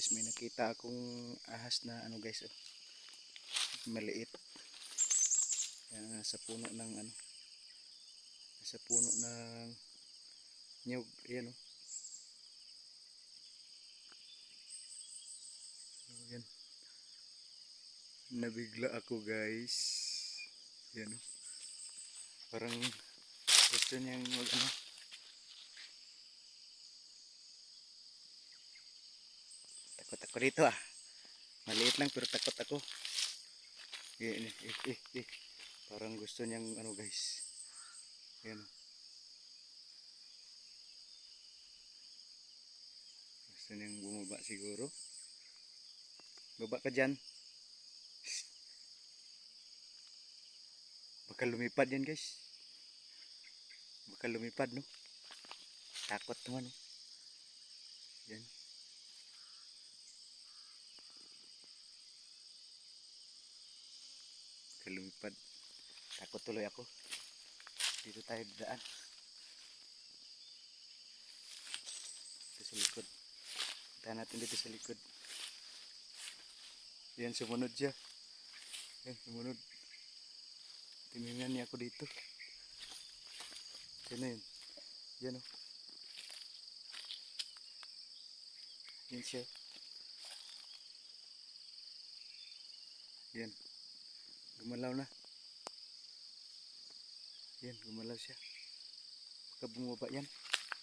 guys, may nakita akong ahas na ano guys, oh. maliit. Yan, nasa puno ng ano, nasa puno ng nyug, yan oh. Oh, yan. Nabigla ako guys. Yan oh. Parang gusto niyang mag ano. Takot ako dito ah. Maliit lang pero takot ako. Yan, eh, eh, eh, eh. Parang gusto niyang ano guys. Yan. oh. Gusto niyang bumaba siguro. Baba ka dyan. Baka lumipad yan guys. Baka lumipad no. Takot naman no. Yan. Lumipad. Takot tuloy ako. Dito tayo daan. Dito sa likod. Puntahan natin dito sa likod. Yan, sumunod siya. Yan, sumunod. Tinignan niya ako dito. Yan na yun. Yan o. Yan siya. Yan. Gumalaw na. Yan, gumalaw siya. Baka bumaba yan.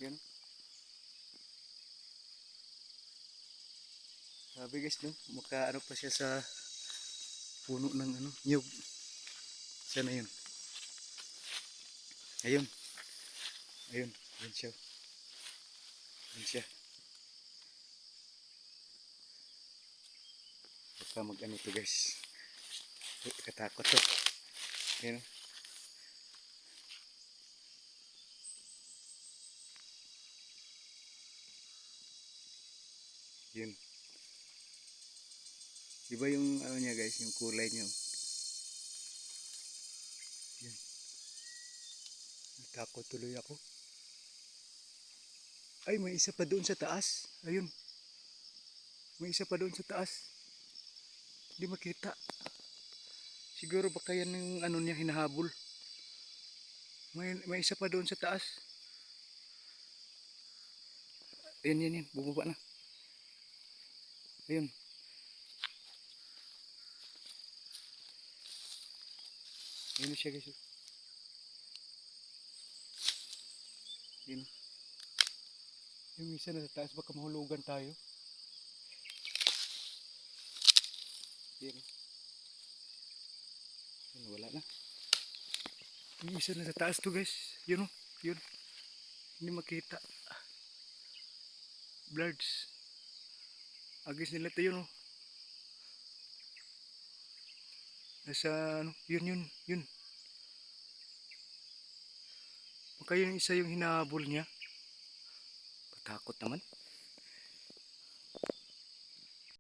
Yan. Sabi guys no, maka ano pa siya sa puno ng ano, nyug. Sana yun. Ayun. Ayun, yun siya. Yun siya. Baka mag ano to guys. Katakot to. Ayun. oh. Yun. Iba yung ano niya guys, yung kulay niya. Yan. Natakot tuloy ako. Ay, may isa pa doon sa taas. Ayun. May isa pa doon sa taas. Hindi makita. Siguro baka yan yung ano niya hinahabol. May, may isa pa doon sa taas. Ayun, yan, yan. Bumaba na. Ayun. Yun na siya guys. oh. Yun. Yung isa na sa taas baka mahulugan tayo. Yun. Yun, wala na. Yung isa na sa taas to guys. Yun oh. Yun. Hindi makita. Bloods. Agis nila ito yun oh. Nasa ano, yun yun, yun. Baka yun isa yung hinahabol niya. Patakot naman.